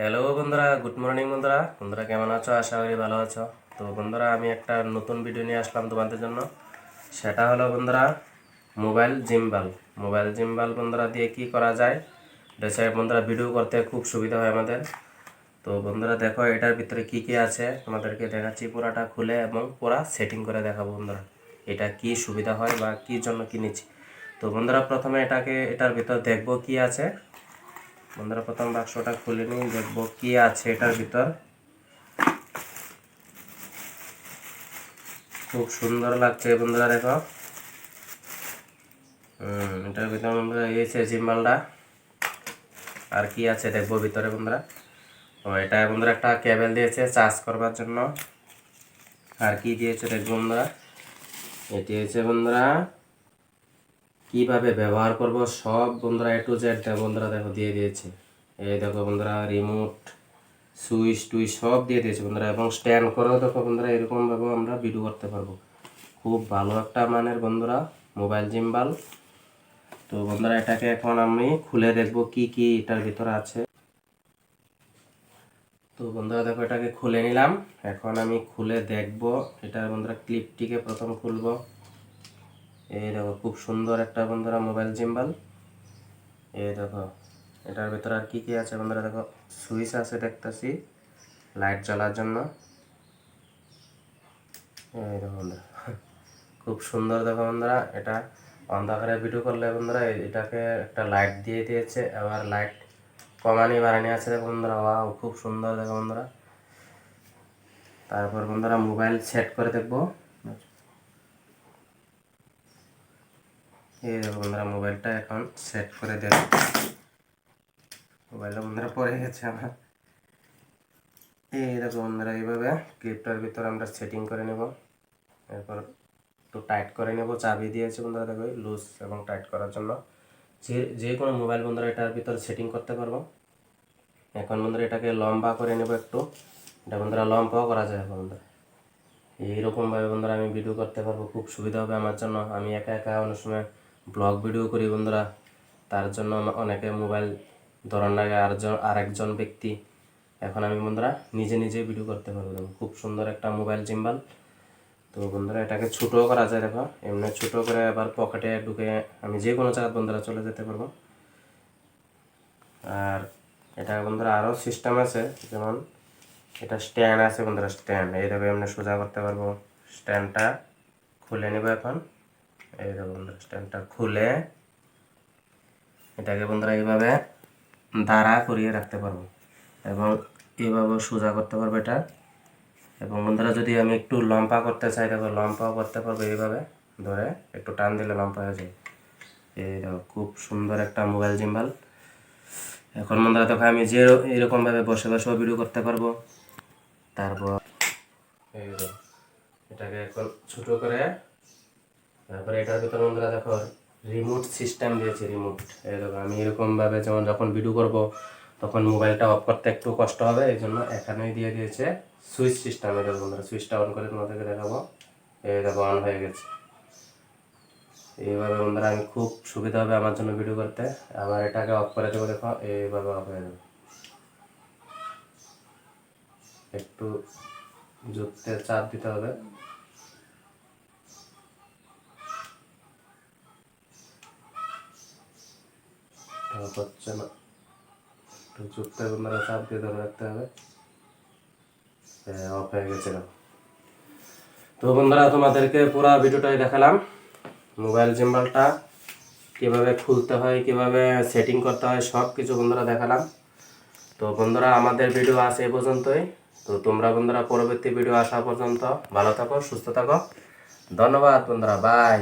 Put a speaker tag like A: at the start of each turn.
A: Hello বন্ধুরা। Good morning বন্ধুরা। বন্ধুরা, কেমন আছো? আশা করি ভালো আছো। তো বন্ধুরা, আমি একটা নতুন ভিডিও নিয়ে আসলাম তোমাদের জন্য। সেটা হলো, বন্ধুরা মোবাইল জিম্বাল মোবাইল জিম্বাল বন্ধুরা, দিয়ে কি করা যায়? এটা বন্ধুরা ভিডিও করতে খুব সুবিধা হয় আমাদের। তো বন্ধুরা, দেখো, এটার ভিতরে কি কি আছে? তোমাদেরকে দেখাচ্ছি পুরাটা খুলে এবং পুরা সেটিং করে দেখাবো, বন্ধুরা। এটা কি সুবিধা হয় বা কি জন্য কিনেছি? তো বন্ধুরা, প্রথমে এটাকে, এটার ভিতর দেখব কি আছে। বন্ধুরা, প্রথম বাক্সটা খুলে নিই, দেখব কি আছে এটার ভিতর। খুব সুন্দর লাগছে বন্ধুরা, দেখো। হুম, এটার ভিতরে বন্ধুরা আছে জিম্বালটা আর কি আছে দেখব ভিতরে বন্ধুরা। ও, এটা বন্ধুরা একটা কেবল দিয়েছে চার্জ করবার জন্য। আর কি দিয়েছে দেখব বন্ধুরা। এটি হচ্ছে বন্ধুরা কীভাবে ব্যবহার করব? সব বন্ধুরা এ টু জেড বন্ধুরা দেখো দিয়ে দিয়েছে। এই দেখো বন্ধুরা রিমোট সুইচ টুইচ সব দিয়ে দিয়েছে বন্ধুরা এবং স্ট্যান্ড করেও দেখো বন্ধুরা এরকমভাবে আমরা ভিডিও করতে পারব। খুব ভালো একটা মানের বন্ধুরা মোবাইল জিম্বাল তো বন্ধুরা, এটাকে এখন আমি খুলে দেখব কি কি এটার ভিতরে আছে। তো বন্ধুরা, দেখো এটাকে খুলে নিলাম। এখন আমি খুলে দেখব, এটার বন্ধুরা ক্লিপটিকে প্রথম খুলবো। এই দেখো, খুব সুন্দর একটা বন্ধুরা মোবাইল জিম্বাল এই দেখো, এটার ভেতরে আর কি কি আছে বন্ধুরা? দেখো সুইচ আছে দেখতেছি লাইট জ্বলার জন্য। এই দেখো বন্ধুরা, খুব সুন্দর দেখো বন্ধুরা, এটা অন্ধকারে ভিডিও করলে বন্ধুরা এটাকে একটা লাইট দিয়ে দিয়েছে, আবার লাইট কমানি বাড়ানি আছে দেখো বন্ধুরা ওয়াও খুব সুন্দর দেখো বন্ধুরা। তারপর বন্ধুরা মোবাইল সেট করে দেখব। এই দেখো বন্ধুরা, মোবাইলটা এখন সেট করে দেব মোবাইলটা বন্ধুরা পড়ে গেছে আমার। এই দেখো বন্ধুরা, এইভাবে ক্লিপটার ভিতরে আমরা সেটিং করে নেব। এরপর একটু টাইট করে নেব। চাবি দিয়েছে বন্ধুরা, দেখো লুজ এবং টাইট করার জন্য। যে যে কোনো মোবাইল বন্ধুরা এটার ভিতরে সেটিং করতে পারব। এখন বন্ধুরা এটাকে লম্বা করে নেব একটু। এটা বন্ধুরা লম্বাও করা যায় বন্ধুরা। এইরকমভাবে বন্ধুরা আমি ভিডিও করতে পারব। খুব সুবিধা হবে আমার জন্য। আমি একা একা অনেক সময় ব্লগ ভিডিও করি বন্ধুরা। তার জন্য অনেকে মোবাইল ধরার লাগে আরজন আরেকজন ব্যক্তি। এখন আমি বন্ধুরা নিজে নিজে ভিডিও করতে পারব। খুব সুন্দর একটা মোবাইল জিম্বাল তো বন্ধুরা, এটাকে ছোটো করা যায়, দেখো। এমনি ছোটো করে আবার পকেটে ঢুকে আমি যে কোনো জায়গায় বন্ধুরা চলে যেতে পারব। আর এটা বন্ধুরা আরও সিস্টেম আছে, যেমন এটা স্ট্যান্ড আছে বন্ধুরা স্ট্যান্ড এই দেখো, এমনি সোজা করতে পারব। স্ট্যান্ডটা খুলে নেব এখন। এই দেখো বন্ধুরা স্ট্যান্ডটা খুলে এটাকে বন্ধুরা এইভাবে দাঁড়া করিয়ে রাখতে পারব এবং এইভাবে সোজা করতে পারব এটা। এবং বন্ধুরা যদি আমি একটু লম্বা করতে চাই, দেখো লম্বাও করতে পারব এইভাবে। ধরে একটু টান দিলে লম্বা হয়ে যায়। এই খুব সুন্দর একটা মোবাইল জিম্বাল। এখন বন্ধুরা দেখো, আমি যে এরকমভাবে বসে বসেও ভিডিও করতে পারব। তারপর এটাকে এখন ছোটো করে তারপরে এটার ভিতরে বন্ধুরা দেখো রিমোট সিস্টেম দিয়েছে রিমোট দেখো, আমি এরকমভাবে যেমন যখন ভিডিও করব, তখন মোবাইলটা অফ করতে একটু কষ্ট হবে, এই জন্য এখানেই দিয়ে দিয়েছে সুইচ সিস্টেম এটা বন্ধুরা সুইচটা অন করে তোমাদেরকে দেখাবো। এই দেখো অন হয়ে গেছে। এইভাবে বন্ধুরা আমি খুব সুবিধা হবে আমার জন্য ভিডিও করতে। আবার এটাকে অফ করে দেবো, দেখো, এইভাবে অফ হয়ে যাবে। একটু জুতে চাপ দিতে হবে। হচ্ছে না একটু জুতে বন্ধুরা চাপ দিয়ে ধরে রাখতে হবে। অফ হয়ে গেছে দেখো। তো বন্ধুরা, তোমাদেরকে পুরো ভিডিওটাই দেখালাম। মোবাইল জিম্বালটা কীভাবে খুলতে হয়, কীভাবে সেটিং করতে হয় সব কিছু বন্ধুরা দেখালাম। তো বন্ধুরা, আমাদের ভিডিও আসে এ পর্যন্তই। তো তোমরা বন্ধুরা, পরবর্তী ভিডিও আসা পর্যন্ত ভালো থাকো, সুস্থ থাকো। ধন্যবাদ বন্ধুরা বাই